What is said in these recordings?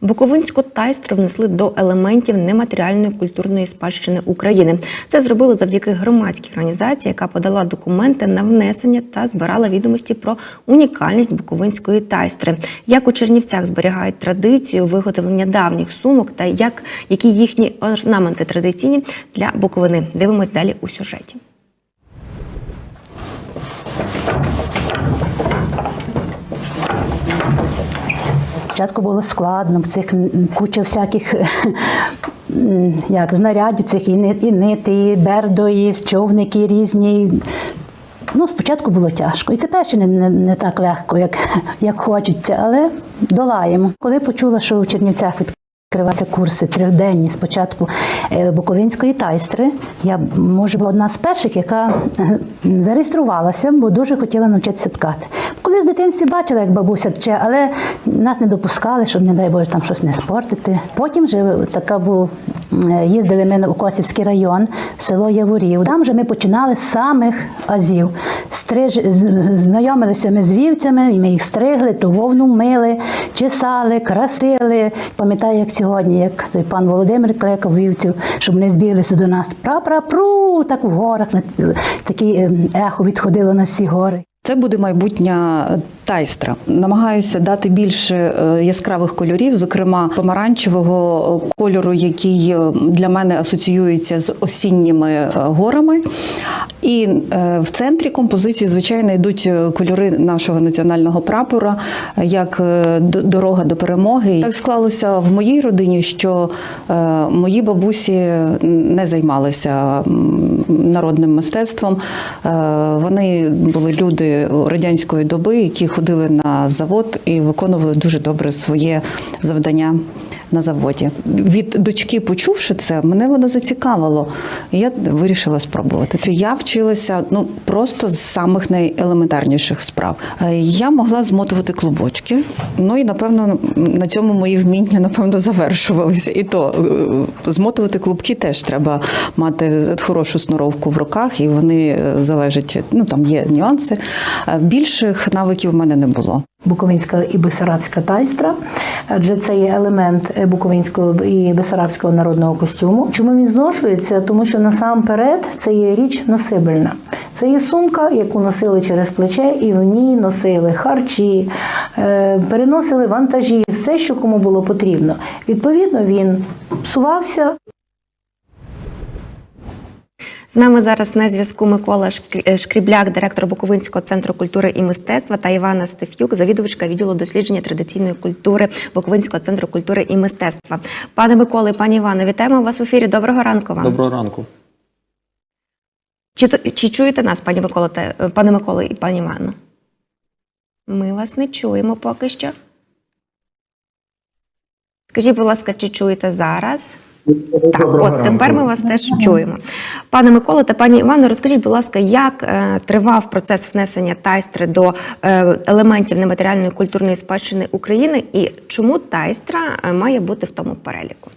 Буковинську тайстру внесли до елементів нематеріальної культурної спадщини України. Це зробили завдяки громадській організації, яка подала документи на внесення та збирала відомості про унікальність буковинської тайстри, як у Чернівцях зберігають традицію виготовлення давніх сумок та як які їхні орнаменти традиційні для Буковини. Дивимось далі у сюжеті. Спочатку було складно, цих куча всяких як, знарядів, цих і, нити, і бердо, і човники різні. Ну, спочатку було тяжко, і тепер ще не, не, не так легко, як, як хочеться, але долаємо. Коли почула, що у Чернівцях відкриваються курси трьохденні спочатку е, Буковинської тайстри, я може була одна з перших, яка е, зареєструвалася, бо дуже хотіла навчитися ткати. Коли з дитинстві бачила, як бабуся тче, але нас не допускали, щоб, не дай Боже, там щось не спортити. Потім вже така був, їздили ми у Косівський район, село Яворів. Там вже ми починали з самих азів. Стриж, знайомилися ми з вівцями, ми їх стригли, ту вовну мили, чесали, красили. Пам'ятаю, як сьогодні, як той пан Володимир кликав вівців, щоб вони збіглися до нас. Пра-пра-пру, так в горах, на- таке е, ехо відходило на всі гори. Це буде майбутня тайстра. Намагаюся дати більше е, яскравих кольорів, зокрема помаранчевого кольору, який е, для мене асоціюється з осінніми е, горами. І е, в центрі композиції, звичайно, йдуть е, кольори нашого національного прапора, е, як е, дорога до перемоги. Так склалося в моїй родині, що е, мої бабусі не займалися народним мистецтвом. Е, Вони були люди радянської доби, які ходили на завод і виконували дуже добре своє завдання. На заводі від дочки, почувши це, мене воно зацікавило. Я вирішила спробувати. Я вчилася ну просто з самих найелементарніших справ. Е, Я могла змотувати клубочки. Ну і напевно на цьому мої вміння напевно завершувалися. І то е, змотувати клубки теж треба мати хорошу сноровку в руках, і вони е, залежать. Ну там є нюанси. Е, Більших навиків в мене не було. Буковинська і Бесарабська тайстра, адже це є елемент е, буковинського і бесарабського народного костюму. Чому він зношується? Тому що насамперед це є річ носибельна. Це є сумка, яку носили через плече, і в ній носили харчі, е, переносили вантажі, все, що кому було потрібно. Відповідно, він псувався, З нами зараз на зв'язку Микола е, Шкрібляк, директор Буковинського центру культури і мистецтва, та Івана Стефюк, завідувачка відділу дослідження традиційної культури Буковинського центру культури і мистецтва. Пане Миколе, пані Івано, вітаємо вас в ефірі. Доброго ранку вам. Доброго ранку. Чи, чи чуєте нас, пані Микола, та, е, пане Миколе і пані Івано? Ми вас не чуємо поки що. Скажіть, будь ласка, чи чуєте зараз? Так, от тепер ми вас теж чуємо. Пане Миколо та пані Івано, розкажіть, будь ласка, як е, тривав процес внесення тайстри до е, елементів нематеріальної культурної спадщини України і чому тайстра е, має бути в тому переліку?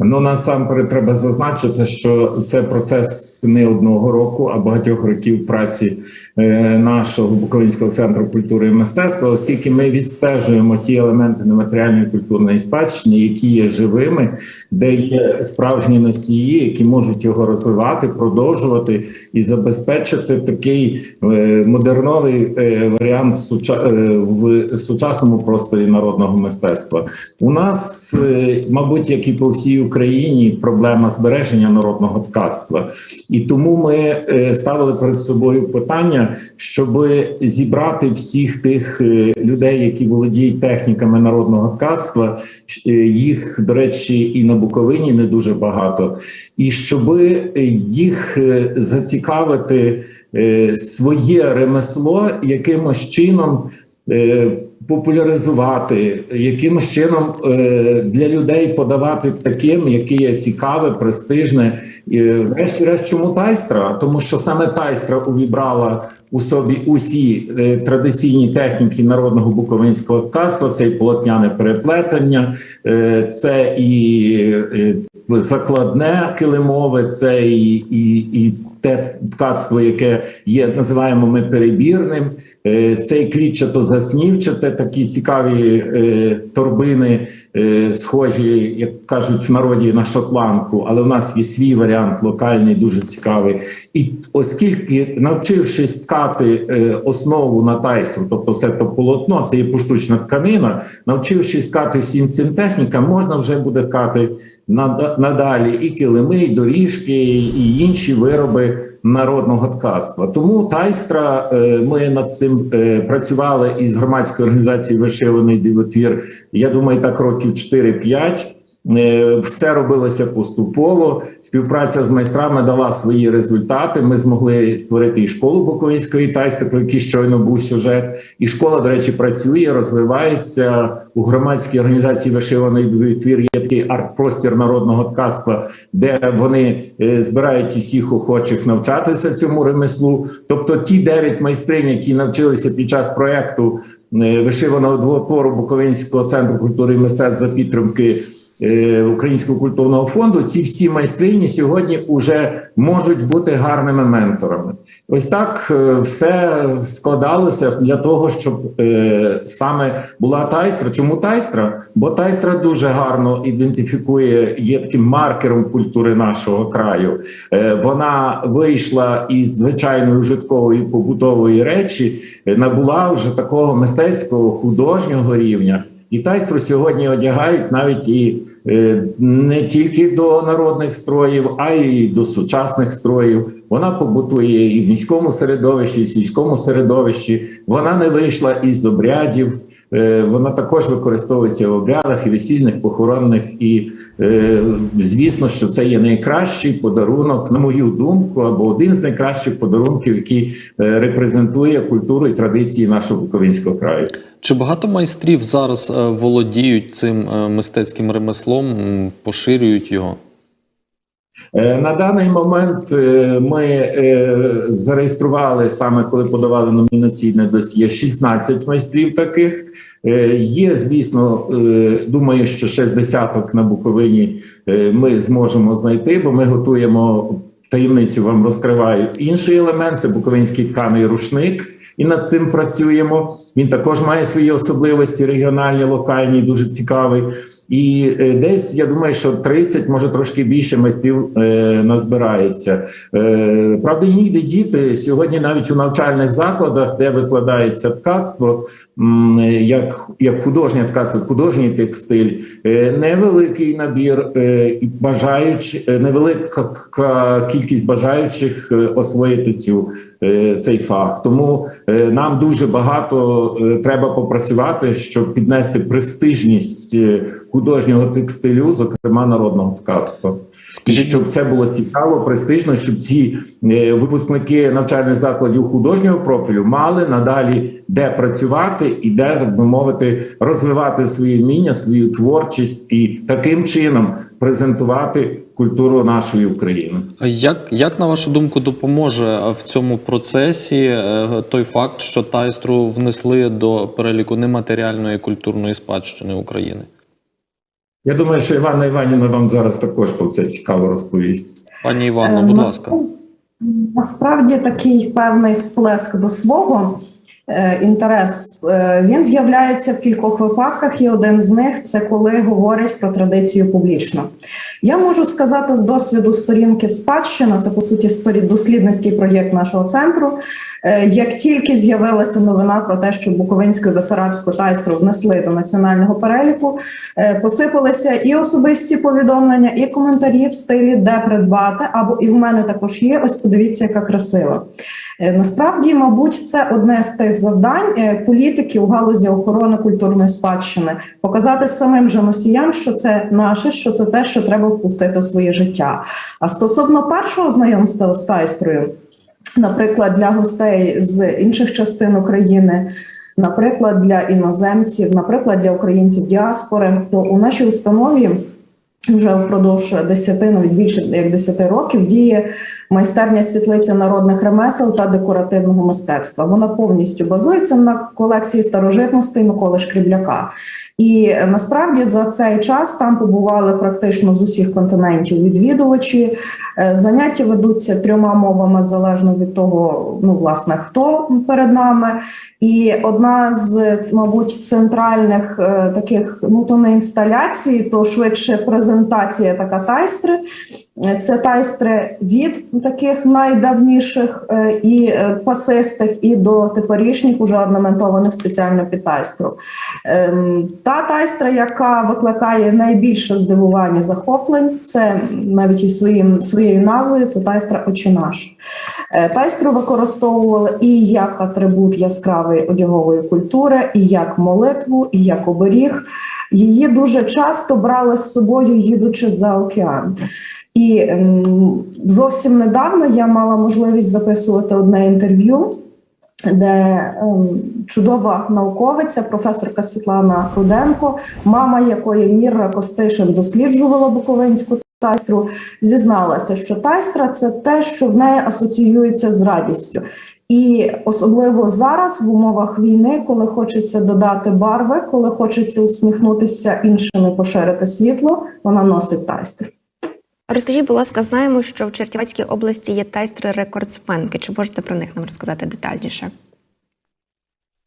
Ну насамперед треба зазначити, що це процес не одного року, а багатьох років праці нашого Буковинського центру культури і мистецтва, оскільки ми відстежуємо ті елементи нематеріальної культурної спадщини, які є живими, де є справжні носії, які можуть його розвивати, продовжувати і забезпечити такий е, модерновий е, варіант е, в сучасному просторі народного мистецтва. У нас, е, мабуть, як і по всій Україні, проблема збереження народного ткацтва, і тому ми е, ставили перед собою питання, щоб зібрати всіх тих е, людей, які володіють техніками народного ткацтва. е, Їх, до речі, і на Буковині не дуже багато, і щоб їх е, зацікавити е, своє ремесло якимось чином. Популяризувати якимось чином е, для людей подавати таким, яке є цікаве, престижне. Врешті-решт, чому тайстра? Тому що саме тайстра увібрала у собі усі е, традиційні техніки народного буковинського ткацтва. Це і полотняне переплетення, е, це і закладне килимове, це і, і, і те ткацтво, яке є, називаємо ми перебірним. Е, Це і клітчато-заснівчате, такі цікаві е, торбини, е, схожі, як кажуть в народі, на шотландку, але в нас є свій варіант локальний, дуже цікавий. І оскільки навчившись ткати основу на тайстру, тобто все то полотно, це є поштучна тканина, навчившись ткати всім цим технікам, можна вже буде ткати надалі і килими, і доріжки, і інші вироби народного ткацтва. Тому тайстра е, ми над цим е, працювали із громадською організацією Вишиваний дивотвір. Я думаю, так років 4-5. Е, Все робилося поступово. Співпраця з майстрами дала свої результати. Ми змогли створити і школу Буковинської тайстри, про який щойно був сюжет. І школа, до речі, працює, розвивається у громадській організації Вишиваний твір. Є такий арт-простір народного ткацтва, де вони е, збирають усіх охочих навчатися цьому ремеслу. Тобто, ті дев'ять майстринь, які навчилися під час проекту е, вишиваного двотвору Буковинського центру культури і мистецтв підтримки Українського культурного фонду, ці всі майстрині сьогодні вже можуть бути гарними менторами. Ось так е, все складалося для того, щоб е, саме була тайстра. Чому тайстра? Бо тайстра дуже гарно ідентифікує, є таким маркером культури нашого краю. Е, вона вийшла із звичайної житкової побутової речі, е, набула вже такого мистецького художнього рівня. І тайстру сьогодні одягають навіть і е, не тільки до народних строїв, а й до сучасних строїв. Вона побутує і в міському середовищі, і в сільському середовищі. Вона не вийшла із обрядів. Е, вона також використовується в обрядах і весільних, похоронних. І е, звісно, що це є найкращий подарунок, на мою думку, або один з найкращих подарунків, який е, репрезентує культуру і традиції нашого Буковинського краю. Чи багато майстрів зараз володіють цим мистецьким ремеслом, поширюють його? Е, На даний момент е, ми е, зареєстрували саме коли подавали номінаційне досьє 16 майстрів таких. Є, звісно, думаю, що ще з десяток на Буковині ми зможемо знайти, бо ми готуємо таємницю. Вам розкриваю інший елемент це буковинський тканий рушник. І над цим працюємо. Він також має свої особливості регіональні, локальні, дуже цікавий. І е, десь я думаю, що 30, може трошки більше майстрів е, назбирається. Е, правда, ніде діти сьогодні, навіть у навчальних закладах, де викладається ткацтво, як, як художнє ткацтво, художній текстиль, невеликий набір бажаючи, невелика кількість бажаючих освоїти цю цей фах. Тому нам дуже багато треба попрацювати, щоб піднести престижність е, художнього текстилю, зокрема народного ткацтва. І щоб це було цікаво, престижно, щоб ці е, випускники навчальних закладів художнього профілю мали надалі де працювати і де, так би мовити, розвивати свої вміння, свою творчість і таким чином презентувати культуру нашої України. як, як на вашу думку допоможе е, в цьому процесі е, той факт, що тайстру внесли до переліку нематеріальної культурної спадщини України? Я думаю, що Івана Іванівна вам зараз також про це цікаво розповість. Пані Івано, будь ласка. Насправді такий певний сплеск до свого е, інтерес. е, він з'являється в кількох випадках, і один з них це коли говорять про традицію публічно. Я можу сказати з досвіду сторінки спадщина, це по суті дослідницький проєкт нашого центру. Е, Як тільки з'явилася новина про те, що Буковинську і Бесарабську тайстру внесли до національного переліку, е, посипалися і особисті повідомлення, і коментарі в стилі де придбати, або і в мене також є. Ось подивіться, яка красива. Е, Насправді, мабуть, це одне з тих завдань е, політики у галузі охорони культурної спадщини показати самим же носіям, що це наше, що це те, що треба впустити в своє життя. А стосовно першого знайомства з тайстрою, наприклад, для гостей з інших частин України. Наприклад, для іноземців, наприклад, для українців діаспори, то у нашій установі Вже впродовж 10, навіть більше як 10 років діє майстерня світлиця народних ремесел та декоративного мистецтва. Вона повністю базується на колекції старожитностей Миколи Шкрібляка. І насправді за цей час там побували практично з усіх континентів відвідувачі. Е, Заняття ведуться трьома мовами залежно від того, ну власне хто перед нами. І одна з, мабуть, центральних е, таких, ну то не інсталяцій, то швидше презентація така тайстри. Е, Це тайстри від таких найдавніших е, і е, пасистих, і до теперішніх, уже орнаментованих спеціально під тайстру. Ем, Та тайстра, яка викликає найбільше здивування захоплень, це навіть і своїм своєю назвою, це тайстра «Отче наш». Е, Тайстру використовували і як атрибут яскравої одягової культури, і як молитву, і як оберіг. Її дуже часто брали з собою, їдучи за океан. І зовсім недавно я мала можливість записувати одне інтерв'ю, де ем, чудова науковиця, професорка Світлана Руденко, мама якої Мірра Костишин досліджувала Буковинську тайстру, зізналася, що тайстра це те, що в неї асоціюється з радістю. І особливо зараз, в умовах війни, коли хочеться додати барви, коли хочеться усміхнутися іншими, поширити світло, вона носить тайстру. Розкажіть, будь ласка, знаємо, що в Чернівецькій області є тайстри рекордсменки. Чи можете про них нам розказати детальніше?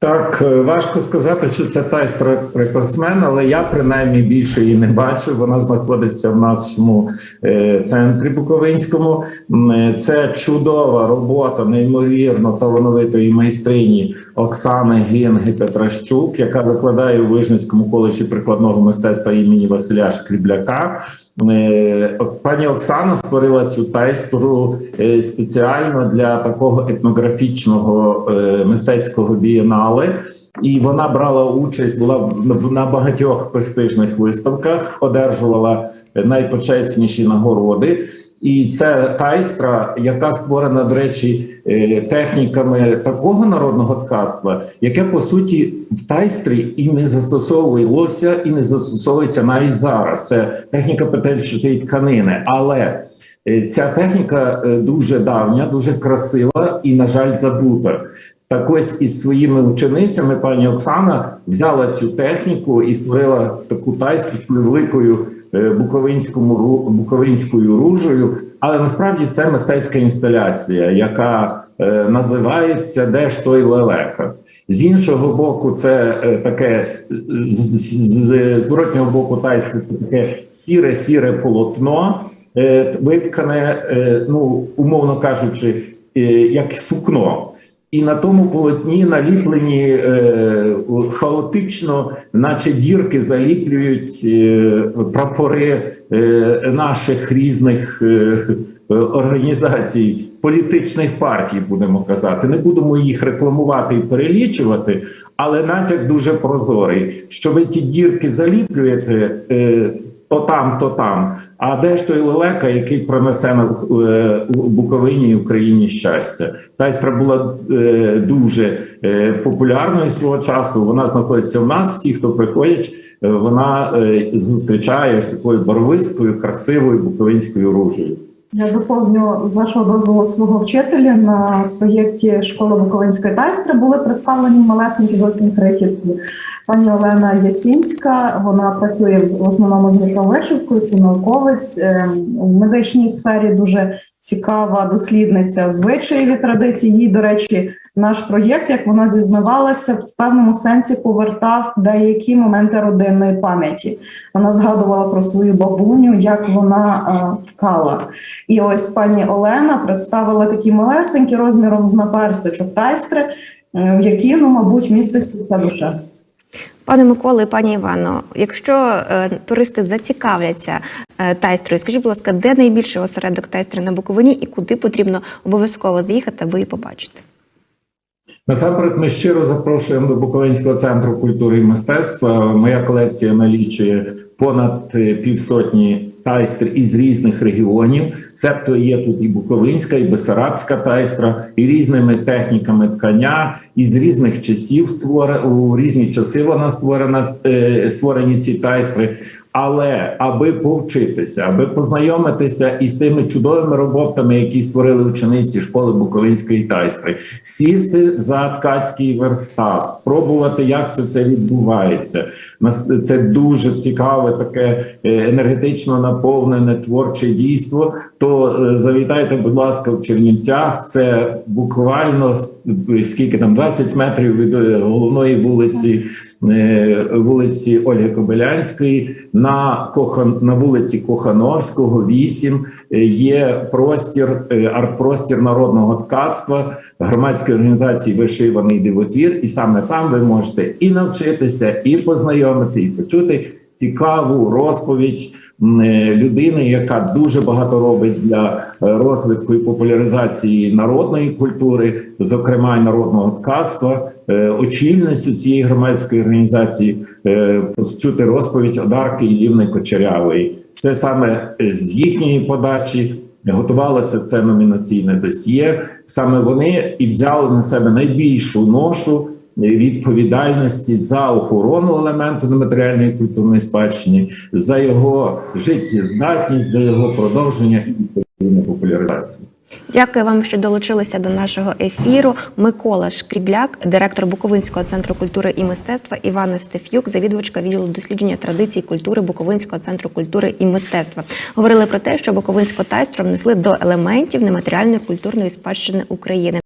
Так, е, важко сказати, що це тайстра рекордсмен, але я принаймні більше її не бачив. Вона знаходиться в нашому е, центрі Буковинському. Е, Це чудова робота, неймовірно талановитої майстрині Оксани Гінги Петращук, яка викладає у Вижницькому коледжі прикладного мистецтва імені Василя Шкрібляка. Пані Оксана створила цю тайстру спеціально для такого етнографічного мистецького бієнале. І вона брала участь, була в- на багатьох престижних виставках, одержувала найпочесніші нагороди. І це тайстра, яка створена, до речі, е, техніками такого народного ткацтва, яке по суті в тайстрі і не застосовувалося, і не застосовується навіть зараз. Це техніка петельчатої тканини. Але е, ця техніка е, дуже давня, дуже красива і, на жаль, забута. Так ось із своїми ученицями пані Оксана взяла цю техніку і створила таку тайстру великою е, буковинському буковинською ружею. Але насправді це мистецька інсталяція, яка е, називається Де ж той лелека. З іншого боку, це е, таке з, зворотнього боку тайстри це таке сіре сіре полотно, е, виткане, е, ну умовно кажучи, е, як сукно. І на тому полотні наліплені е, хаотично, наче дірки заліплюють е, прапори е, наших різних е, організацій, політичних партій, будемо казати. Не будемо їх рекламувати і перелічувати, але натяк дуже прозорий, що ви ті дірки заліплюєте. Е, то там, то там. А де ж той лелека, який принесе на е, Буковині і Україні щастя? Тайстра була е, дуже е, популярною свого часу. Вона знаходиться в нас. Ті, хто приходять, вона зустрічає з такою барвистою, красивою буковинською ружею. Я доповню з вашого дозволу свого вчителя на проєкті школи Буковинської тайстри були представлені малесенькі зовсім крихітки. Пані Олена Ясінська, вона працює в в основному з мікровишивкою, це науковець в у медичній сфері дуже цікава дослідниця звичаїв і традицій. Їй, до речі, наш проєкт, як вона зізнавалася, в певному сенсі повертав деякі моменти родинної пам'яті. Вона згадувала про свою бабуню, як вона е, ткала. І ось пані Олена представила такі малесенькі розміром з наперсточок тайстри, е, в які, ну, мабуть, містить вся душа. Пане Миколо і пані Івано, якщо е, туристи зацікавляться е, тайстрою, скажіть, будь ласка, де найбільший осередок тайстри на Буковині і куди потрібно обов'язково заїхати, аби її побачити? Насамперед, ми щиро запрошуємо до Буковинського центру культури і мистецтва. Моя колекція налічує понад е, півсотні тайстр із різних регіонів. Себто є тут і Буковинська, і Бесарабська тайстра, і різними техніками ткання, і з різних часів створ... у різні часи вона створена е, створені ці тайстри. Але аби повчитися, аби познайомитися із тими чудовими роботами, які створили учениці школи Буковинської тайстри, сісти за ткацький верстат, спробувати, як це все відбувається. Це дуже цікаве, таке е, енергетично наповнене творче дійство. То е, завітайте, будь ласка, в Чернівцях. Це буквально скільки там 20 метрів від е, головної вулиці. Е, Вулиці Ольги Кобилянської. На Кохан на вулиці Кохановського, 8 е, є простір, е, арт-простір народного ткацтва громадської організації Вишиваний дивотвір, і саме там ви можете і навчитися, і познайомити, і почути цікаву розповідь е, людини, яка дуже багато робить для е, розвитку і популяризації народної культури, зокрема й народного ткацтва, Е, очільницю цієї громадської організації почути розповідь Одарки Ілівни Кочерявої. Це саме з їхньої подачі готувалося це номінаційне досьє. Саме вони і взяли на себе найбільшу ношу відповідальності за охорону елементу нематеріальної культурної спадщини, за його життєздатність, за його продовження і популяризацію. Дякую вам, що долучилися до нашого ефіру. Микола Шкрібляк, директор Буковинського центру культури і мистецтва, Івана Стефюк, завідувачка відділу дослідження традицій культури Буковинського центру культури і мистецтва. Говорили про те, що Буковинсько тайстро внесли до елементів нематеріальної культурної спадщини України.